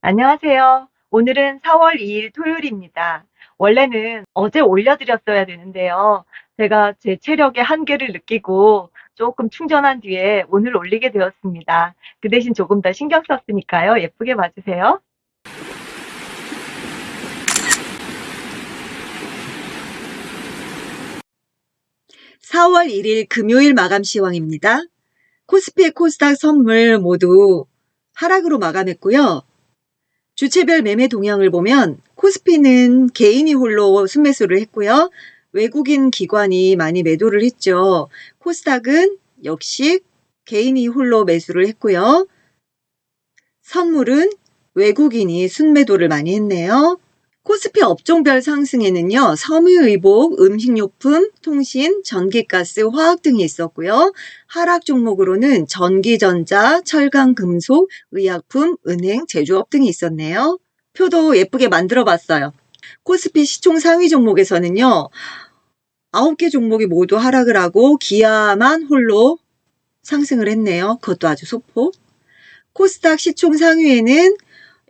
안녕하세요. 오늘은 4월 2일 토요일입니다. 원래는 어제 올려드렸어야 되는데요. 제가 제 체력의 한계를 느끼고 조금 충전한 뒤에 오늘 올리게 되었습니다. 그 대신 조금 더 신경 썼으니까요. 예쁘게 봐주세요. 사월 1일 금요일 마감 시황입니다. 코스피 코스닥 선물 모두 하락으로 마감했고요. 주체별 매매 동향을 보면 코스피는 개인이 홀로 순매수를 했고요. 외국인 기관이 많이 매도를 했죠. 코스닥은 역시 개인이 홀로 매수를 했고요. 선물은 외국인이 순매도를 많이 했네요. 코스피 업종별 상승에는요, 섬유의복, 음식료품, 통신, 전기가스, 화학 등이 있었고요. 하락 종목으로는 전기전자, 철강, 금속, 의약품, 은행, 제조업 등이 있었네요. 표도 예쁘게 만들어 봤어요. 코스피 시총 상위 종목에서는요, 9개 종목이 모두 하락을 하고 기아만 홀로 상승을 했네요. 그것도 아주 소폭. 코스닥 시총 상위에는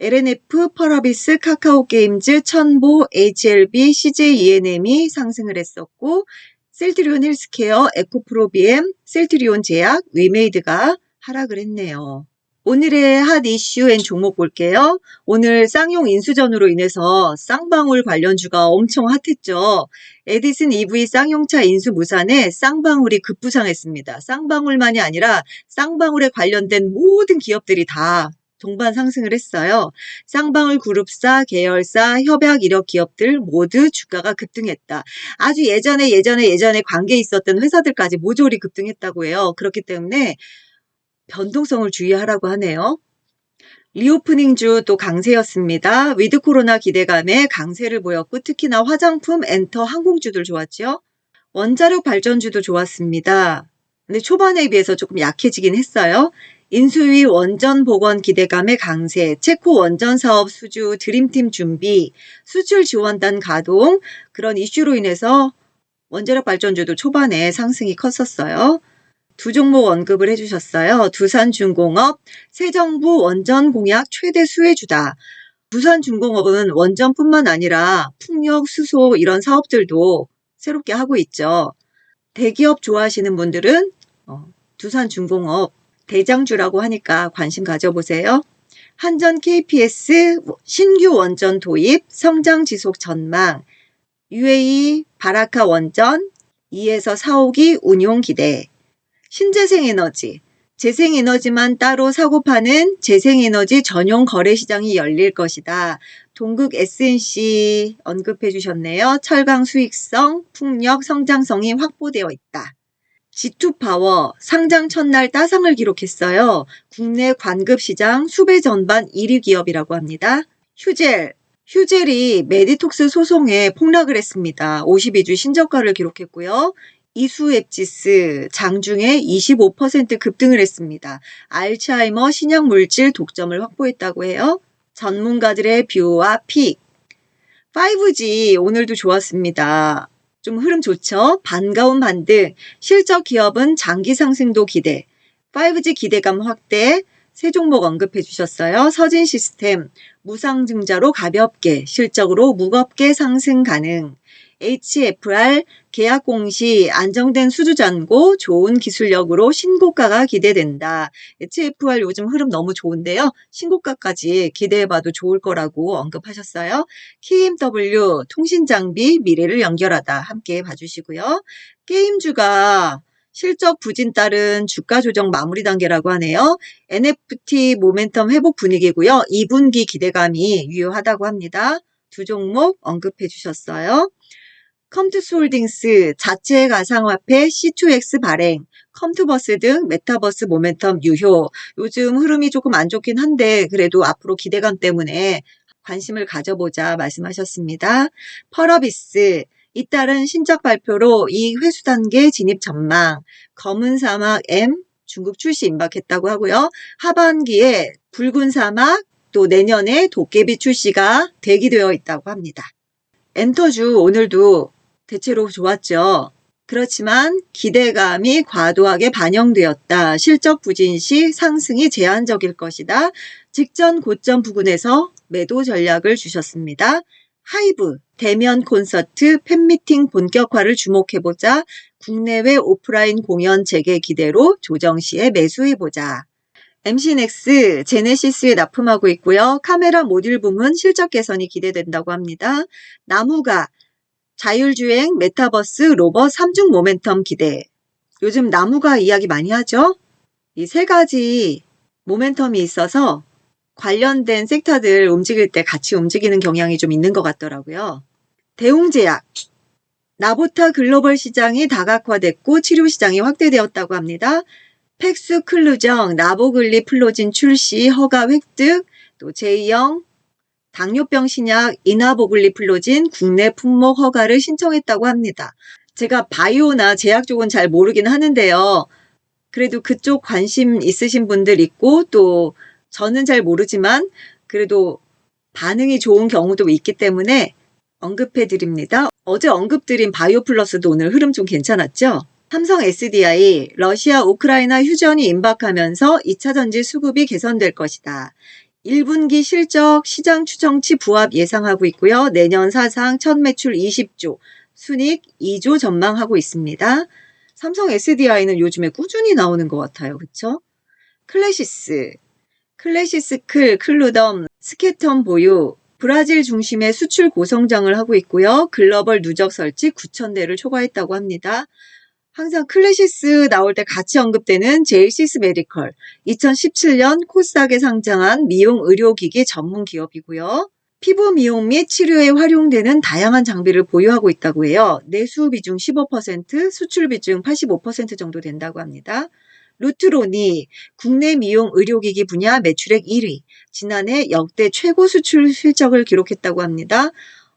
LNF, 펄어비스, 카카오게임즈, 천보, HLB, CJENM이 상승을 했었고 셀트리온 헬스케어, 에코프로비엠, 셀트리온 제약, 위메이드가 하락을 했네요. 오늘의 핫 이슈 앤 종목 볼게요. 오늘 쌍용 인수전으로 인해서 쌍방울 관련주가 엄청 핫했죠. 에디슨 EV 쌍용차 인수 무산에 쌍방울이 급부상했습니다. 쌍방울만이 아니라 쌍방울에 관련된 모든 기업들이 다 동반 상승을 했어요. 쌍방울 그룹사, 계열사, 협약 이력 기업들 모두 주가가 급등했다. 아주 예전에 예전에 예전에 관계 있었던 회사들까지 모조리 급등했다고 해요. 그렇기 때문에 변동성을 주의하라고 하네요. 리오프닝 주 또 강세였습니다. 위드 코로나 기대감에 강세를 보였고 특히나 화장품, 엔터, 항공주들 좋았죠. 원자력 발전주도 좋았습니다. 근데 초반에 비해서 조금 약해지긴 했어요. 인수위 원전 복원 기대감의 강세, 체코 원전 사업 수주 드림팀 준비, 수출 지원단 가동 그런 이슈로 인해서 원자력 발전주도 초반에 상승이 컸었어요. 두 종목 언급을 해주셨어요. 두산중공업, 새 정부 원전 공약 최대 수혜주다. 두산중공업은 원전뿐만 아니라 풍력, 수소 이런 사업들도 새롭게 하고 있죠. 대기업 좋아하시는 분들은 어, 두산중공업 대장주라고 하니까 관심 가져보세요. 한전 KPS 신규 원전 도입, 성장 지속 전망, UAE 바라카 원전 2에서 4호기 운용 기대, 신재생에너지, 재생에너지만 따로 사고 파는 재생에너지 전용 거래 시장이 열릴 것이다. 동국 SNC 언급해 주셨네요. 철강 수익성, 풍력, 성장성이 확보되어 있다. G2 파워 상장 첫날 따상을 기록했어요. 국내 관급 시장 수배 전반 1위 기업이라고 합니다. 휴젤 휴젤이 메디톡스 소송에 폭락을 했습니다. 52주 신저가를 기록했고요. 이수앱지스 장중에 25% 급등을 했습니다. 알츠하이머 신약 물질 독점을 확보했다고 해요. 전문가들의 뷰와 픽. 5G 오늘도 좋았습니다. 좀 흐름 좋죠? 반가운 반등. 실적 기업은 장기 상승도 기대. 5G 기대감 확대. 세 종목 언급해 주셨어요. 서진 시스템. 무상증자로 가볍게, 실적으로 무겁게 상승 가능. HFR 계약 공시 안정된 수주 잔고 좋은 기술력으로 신고가가 기대된다. HFR 요즘 흐름 너무 좋은데요. 신고가까지 기대해봐도 좋을 거라고 언급하셨어요. KMW 통신 장비 미래를 연결하다 함께 봐주시고요. 게임주가 실적 부진 따른 주가 조정 마무리 단계라고 하네요. NFT 모멘텀 회복 분위기고요. 2분기 기대감이 유효하다고 합니다. 두 종목 언급해 주셨어요. 컴투스홀딩스 자체 가상화폐 C2X 발행, 컴투버스 등 메타버스 모멘텀 유효. 요즘 흐름이 조금 안 좋긴 한데 그래도 앞으로 기대감 때문에 관심을 가져보자 말씀하셨습니다. 펄어비스 잇따른 신작 발표로 이 회수 단계 진입 전망, 검은 사막 M 중국 출시 임박했다고 하고요. 하반기에 붉은 사막 또 내년에 도깨비 출시가 대기되어 있다고 합니다. 엔터주 오늘도 대체로 좋았죠. 그렇지만 기대감이 과도하게 반영되었다. 실적 부진 시 상승이 제한적일 것이다. 직전 고점 부근에서 매도 전략을 주셨습니다. 하이브, 대면 콘서트, 팬미팅 본격화를 주목해보자. 국내외 오프라인 공연 재개 기대로 조정 시에 매수해보자. MC넥스, 제네시스에 납품하고 있고요. 카메라 모듈 부문 실적 개선이 기대된다고 합니다. 나무가, 자율주행, 메타버스, 로봇 3중 모멘텀 기대. 요즘 나무가 이야기 많이 하죠? 이 세 가지 모멘텀이 있어서 관련된 섹터들 움직일 때 같이 움직이는 경향이 좀 있는 것 같더라고요. 대웅제약. 나보타 글로벌 시장이 다각화됐고 치료 시장이 확대되었다고 합니다. 팩스 클루정, 나보글리 플로진 출시 허가 획득, 또 제2형 당뇨병 신약 이나보글리 플로진 국내 품목 허가를 신청했다고 합니다. 제가 바이오나 제약 쪽은 잘 모르긴 하는데요. 그래도 그쪽 관심 있으신 분들 있고 또 저는 잘 모르지만 그래도 반응이 좋은 경우도 있기 때문에 언급해 드립니다. 어제 언급드린 바이오 플러스도 오늘 흐름 좀 괜찮았죠? 삼성 SDI, 러시아 우크라이나 휴전이 임박하면서 2차 전지 수급이 개선될 것이다. 1분기 실적 시장 추정치 부합 예상하고 있고요. 내년 사상 첫 매출 20조, 순익 2조 전망하고 있습니다. 삼성 SDI는 요즘에 꾸준히 나오는 것 같아요. 그쵸? 클래시스, 클래시스 클, 클루덤, 스케텀 보유, 브라질 중심의 수출 고성장을 하고 있고요. 글로벌 누적 설치 9,000대를 초과했다고 합니다. 항상 클래시스 나올 때 같이 언급되는 제일시스 메디컬, 2017년 코스닥에 상장한 미용 의료기기 전문 기업이고요. 피부 미용 및 치료에 활용되는 다양한 장비를 보유하고 있다고 해요. 내수 비중 15%, 수출 비중 85% 정도 된다고 합니다. 루트론이 국내 미용 의료기기 분야 매출액 1위, 지난해 역대 최고 수출 실적을 기록했다고 합니다.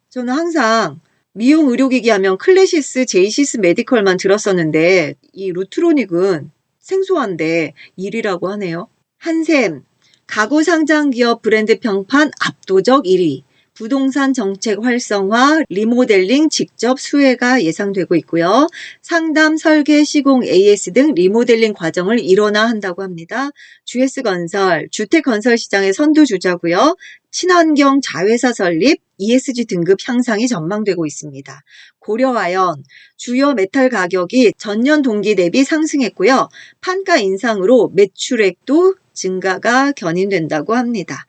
저는 항상 미용 의료기기 하면 클래시스, 제이시스 메디컬만 들었었는데 이 루트로닉은 생소한데 1위라고 하네요. 한샘, 가구 상장 기업 브랜드 평판 압도적 1위. 부동산 정책 활성화, 리모델링 직접 수혜가 예상되고 있고요. 상담, 설계, 시공, AS 등 리모델링 과정을 일원화 한다고 합니다. GS건설, 주택건설 시장의 선두주자고요. 친환경 자회사 설립, ESG 등급 향상이 전망되고 있습니다. 고려아연, 주요 메탈 가격이 전년 동기 대비 상승했고요. 판가 인상으로 매출액도 증가가 견인된다고 합니다.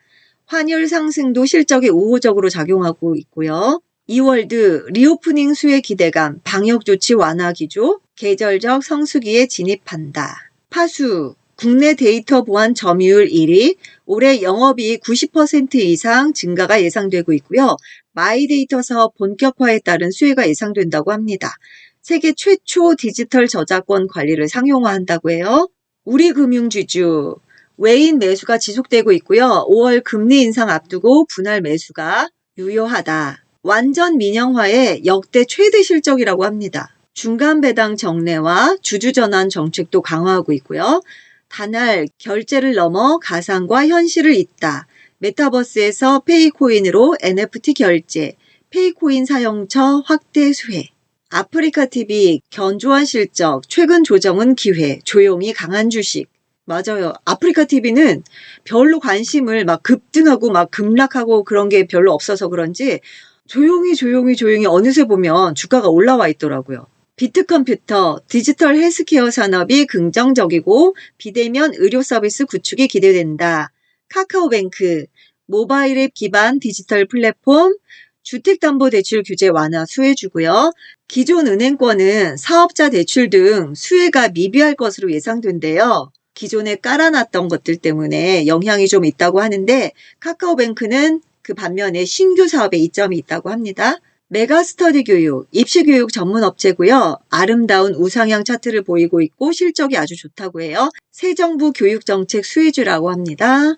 환율 상승도 실적에 우호적으로 작용하고 있고요. 이월드 리오프닝 수혜 기대감, 방역 조치 완화 기조, 계절적 성수기에 진입한다. 파수, 국내 데이터 보안 점유율 1위, 올해 영업이익 90% 이상 증가가 예상되고 있고요. 마이데이터 사업 본격화에 따른 수혜가 예상된다고 합니다. 세계 최초 디지털 저작권 관리를 상용화한다고 해요. 우리 금융주주, 외인 매수가 지속되고 있고요. 5월 금리 인상 앞두고 분할 매수가 유효하다. 완전 민영화의 역대 최대 실적이라고 합니다. 중간 배당 정례와 주주 전환 정책도 강화하고 있고요. 단할 결제를 넘어 가상과 현실을 잇다. 메타버스에서 페이코인으로 NFT 결제, 페이코인 사용처 확대 수혜. 아프리카 TV 견조한 실적, 최근 조정은 기회, 조용히 강한 주식. 맞아요. 아프리카 TV는 별로 관심을 막 급등하고 막 급락하고 그런 게 별로 없어서 그런지 조용히 조용히 조용히 어느새 보면 주가가 올라와 있더라고요. 비트컴퓨터, 디지털 헬스케어 산업이 긍정적이고 비대면 의료 서비스 구축이 기대된다. 카카오뱅크, 모바일 앱 기반 디지털 플랫폼, 주택담보대출 규제 완화 수혜주고요. 기존 은행권은 사업자 대출 등 수혜가 미비할 것으로 예상된대요. 기존에 깔아놨던 것들 때문에 영향이 좀 있다고 하는데 카카오뱅크는 그 반면에 신규 사업에 이점이 있다고 합니다. 메가스터디 교육, 입시교육 전문 업체고요. 아름다운 우상향 차트를 보이고 있고 실적이 아주 좋다고 해요. 새 정부 교육정책 수혜주라고 합니다.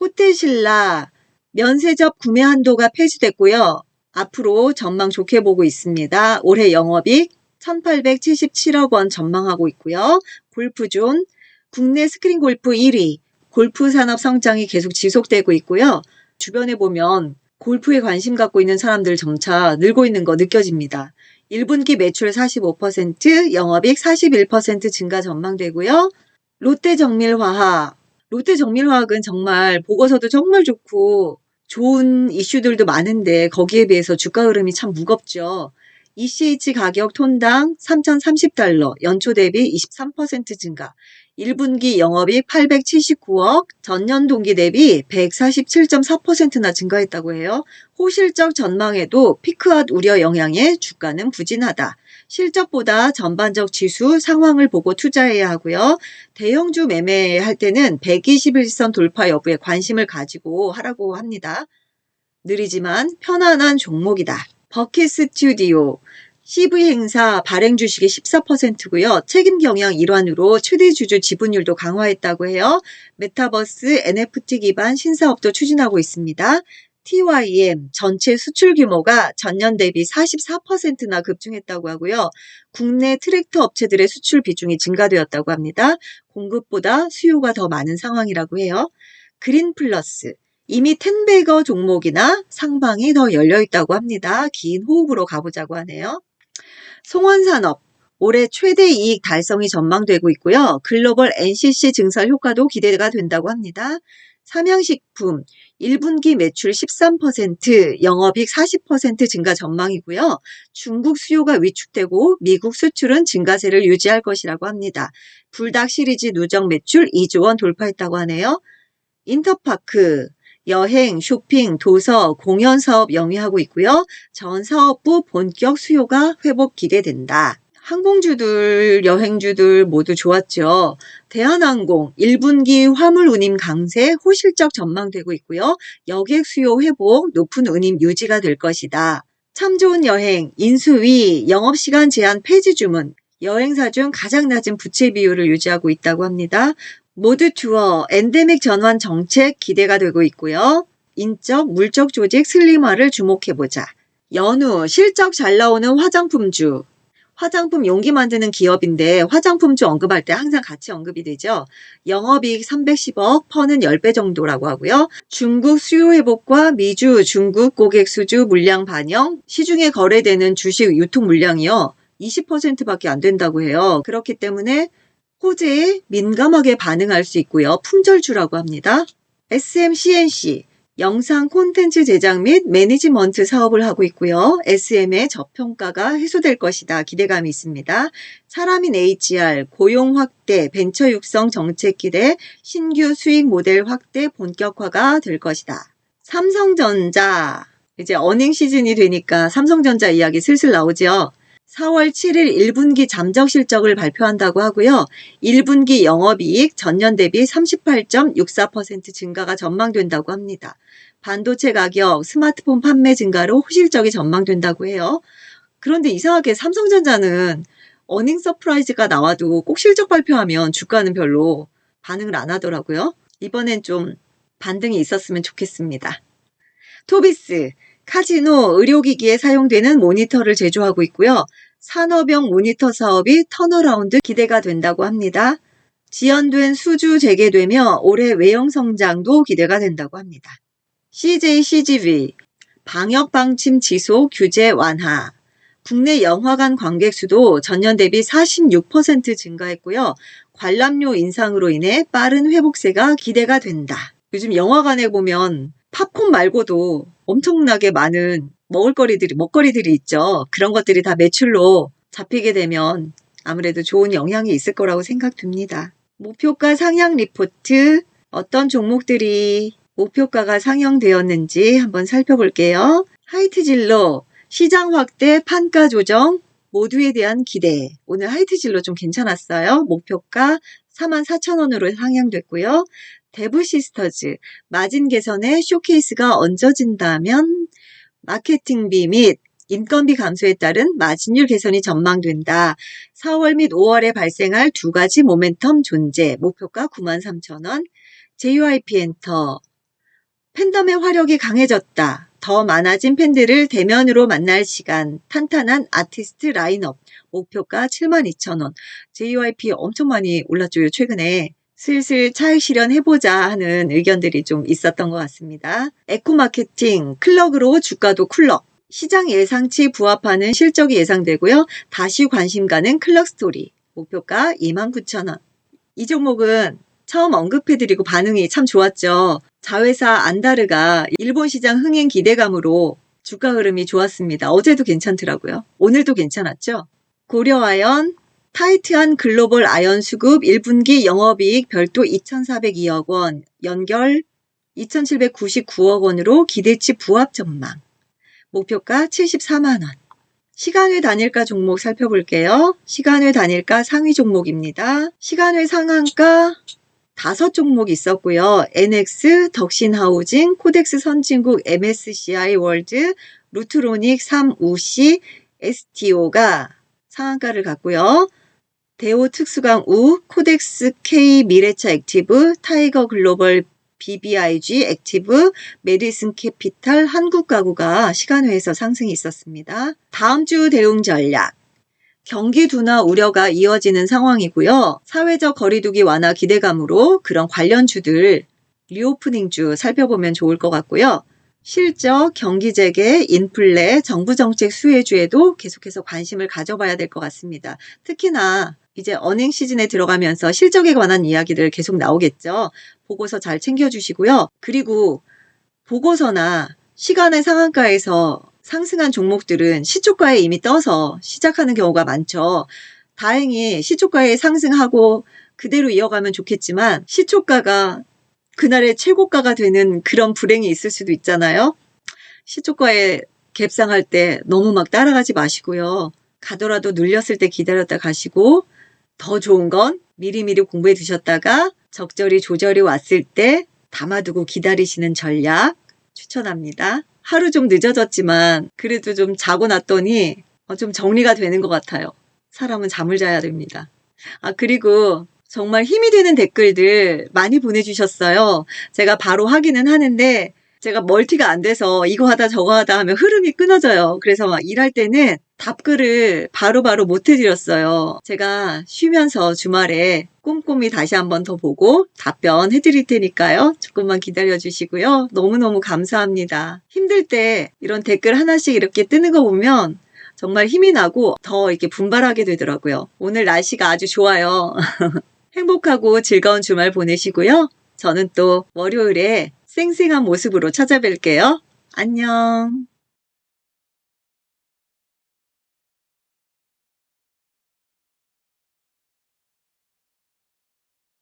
호텔신라, 면세점 구매 한도가 폐지됐고요. 앞으로 전망 좋게 보고 있습니다. 올해 영업이익 1877억 원 전망하고 있고요. 골프존, 국내 스크린 골프 1위, 골프 산업 성장이 계속 지속되고 있고요. 주변에 보면 골프에 관심 갖고 있는 사람들 점차 늘고 있는 거 느껴집니다. 1분기 매출 45%, 영업이익 41% 증가 전망되고요. 롯데정밀화학, 롯데 정밀화학은 정말 보고서도 정말 좋고 좋은 이슈들도 많은데 거기에 비해서 주가 흐름이 참 무겁죠. ECH 가격 톤당 3,030달러, 연초 대비 23% 증가. 1분기 영업이익 879억, 전년 동기 대비 147.4%나 증가했다고 해요. 호실적 전망에도 피크아웃 우려 영향에 주가는 부진하다. 실적보다 전반적 지수 상황을 보고 투자해야 하고요. 대형주 매매할 때는 121선 돌파 여부에 관심을 가지고 하라고 합니다. 느리지만 편안한 종목이다. 버킷 스튜디오 CV 행사 발행 주식의 14%고요. 책임 경영 일환으로 최대 주주 지분율도 강화했다고 해요. 메타버스 NFT 기반 신사업도 추진하고 있습니다. TYM 전체 수출 규모가 전년 대비 44%나 급증했다고 하고요. 국내 트랙터 업체들의 수출 비중이 증가되었다고 합니다. 공급보다 수요가 더 많은 상황이라고 해요. 그린 플러스 이미 텐베거 종목이나 상방이 더 열려 있다고 합니다. 긴 호흡으로 가보자고 하네요. 송원산업 올해 최대 이익 달성이 전망되고 있고요. 글로벌 NCC 증설 효과도 기대가 된다고 합니다. 삼양식품 1분기 매출 13%, 영업이익 40% 증가 전망이고요. 중국 수요가 위축되고 미국 수출은 증가세를 유지할 것이라고 합니다. 불닭 시리즈 누적 매출 2조 원 돌파했다고 하네요. 인터파크 여행, 쇼핑, 도서, 공연 사업 영위하고 있고요. 전 사업부 본격 수요가 회복 기대된다. 항공주들, 여행주들 모두 좋았죠. 대한항공 1분기 화물 운임 강세 호실적 전망되고 있고요. 여객 수요 회복, 높은 운임 유지가 될 것이다. 참 좋은 여행, 인수위, 영업시간 제한 폐지 주문, 여행사 중 가장 낮은 부채 비율을 유지하고 있다고 합니다. 모드 투어, 엔데믹 전환 정책 기대가 되고 있고요. 인적, 물적 조직 슬림화를 주목해보자. 연우, 실적 잘 나오는 화장품주. 화장품 용기 만드는 기업인데 화장품주 언급할 때 항상 같이 언급이 되죠. 영업이익 310억, 퍼는 10배 정도라고 하고요. 중국 수요 회복과 미주, 중국 고객 수주 물량 반영, 시중에 거래되는 주식 유통 물량이요. 20%밖에 안 된다고 해요. 그렇기 때문에 호재에 민감하게 반응할 수 있고요. 품절주라고 합니다. SMCNC 영상 콘텐츠 제작 및 매니지먼트 사업을 하고 있고요. SM의 저평가가 해소될 것이다. 기대감이 있습니다. 사람인 HR, 고용 확대, 벤처 육성 정책 기대, 신규 수익 모델 확대 본격화가 될 것이다. 삼성전자 이제 어닝 시즌이 되니까 삼성전자 이야기 슬슬 나오죠. 4월 7일 1분기 잠적 실적을 발표한다고 하고요. 1분기 영업이익 전년 대비 38.64% 증가가 전망된다고 합니다. 반도체 가격, 스마트폰 판매 증가로 호실적이 전망된다고 해요. 그런데 이상하게 삼성전자는 어닝 서프라이즈가 나와도 꼭 실적 발표하면 주가는 별로 반응을 안 하더라고요. 이번엔 좀 반등이 있었으면 좋겠습니다. 토비스, 카지노, 의료기기에 사용되는 모니터를 제조하고 있고요. 산업용 모니터 사업이 턴어라운드 기대가 된다고 합니다. 지연된 수주 재개되며 올해 외형 성장도 기대가 된다고 합니다. CJ CGV 방역 방침 지속 규제 완화 국내 영화관 관객 수도 전년 대비 46% 증가했고요. 관람료 인상으로 인해 빠른 회복세가 기대가 된다. 요즘 영화관에 보면 팝콘 말고도 엄청나게 많은 먹을거리들이, 먹거리들이 있죠. 그런 것들이 다 매출로 잡히게 되면 아무래도 좋은 영향이 있을 거라고 생각됩니다. 목표가 상향 리포트, 어떤 종목들이 목표가가 상향되었는지 한번 살펴볼게요. 하이트 진로, 시장 확대, 판가 조정, 모두에 대한 기대. 오늘 하이트 진로 좀 괜찮았어요. 목표가 44,000원으로 상향됐고요. 데브 시스터즈, 마진 개선에 쇼케이스가 얹어진다면 마케팅비 및 인건비 감소에 따른 마진율 개선이 전망된다. 4월 및 5월에 발생할 두 가지 모멘텀 존재, 목표가 93,000원. JYP 엔터, 팬덤의 화력이 강해졌다. 더 많아진 팬들을 대면으로 만날 시간, 탄탄한 아티스트 라인업, 목표가 72,000원. JYP 엄청 많이 올랐죠, 최근에. 슬슬 차익 실현해보자 하는 의견들이 좀 있었던 것 같습니다. 에코마케팅, 클럭으로 주가도 쿨럭. 시장 예상치 부합하는 실적이 예상되고요. 다시 관심 가는 클럭 스토리. 목표가 29,000원. 이 종목은 처음 언급해드리고 반응이 참 좋았죠. 자회사 안다르가 일본 시장 흥행 기대감으로 주가 흐름이 좋았습니다. 어제도 괜찮더라고요. 오늘도 괜찮았죠. 고려아연 타이트한 글로벌 아연 수급 1분기 영업이익 별도 2,402억 원, 연결 2,799억 원으로 기대치 부합 전망. 목표가 74만 원. 시간외 단일가 종목 살펴볼게요. 시간외 단일가 상위 종목입니다. 시간외 상한가 다섯 종목 있었고요. NX, 덕신하우징, 코덱스 선진국, MSCI 월드, 루트로닉, 3우시, STO가 상한가를 갔고요. 대우 특수강 우, 코덱스 K 미래차 액티브, 타이거 글로벌 BBIG 액티브, 메디슨 캐피탈, 한국 가구가 시간외에서 상승이 있었습니다. 다음 주 대응 전략. 경기 둔화 우려가 이어지는 상황이고요. 사회적 거리두기 완화 기대감으로 그런 관련주들 리오프닝주 살펴보면 좋을 것 같고요. 실적, 경기 재개, 인플레, 정부 정책 수혜주에도 계속해서 관심을 가져봐야 될 것 같습니다. 특히나 이제 어닝 시즌에 들어가면서 실적에 관한 이야기들 계속 나오겠죠. 보고서 잘 챙겨주시고요. 그리고 보고서나 시간의 상한가에서 상승한 종목들은 시초가에 이미 떠서 시작하는 경우가 많죠. 다행히 시초가에 상승하고 그대로 이어가면 좋겠지만 시초가가 그날의 최고가가 되는 그런 불행이 있을 수도 있잖아요. 시초가에 갭상할 때 너무 막 따라가지 마시고요. 가더라도 눌렸을 때 기다렸다 가시고 더 좋은 건 미리미리 공부해 두셨다가 적절히 조절이 왔을 때 담아두고 기다리시는 전략 추천합니다. 하루 좀 늦어졌지만 그래도 좀 자고 났더니 어, 좀 정리가 되는 것 같아요. 사람은 잠을 자야 됩니다. 아, 그리고 정말 힘이 되는 댓글들 많이 보내주셨어요. 제가 바로 확인은 하는데 제가 멀티가 안 돼서 이거 하다 저거 하다 하면 흐름이 끊어져요. 그래서 막 일할 때는 답글을 바로바로 못 해드렸어요. 제가 쉬면서 주말에 꼼꼼히 다시 한번 더 보고 답변 해 드릴 테니까요. 조금만 기다려 주시고요. 너무너무 감사합니다. 힘들 때 이런 댓글 하나씩 이렇게 뜨는 거 보면 정말 힘이 나고 더 이렇게 분발하게 되더라고요. 오늘 날씨가 아주 좋아요. 행복하고 즐거운 주말 보내시고요. 저는 또 월요일에 쌩쌩한 모습으로 찾아뵐게요. 안녕.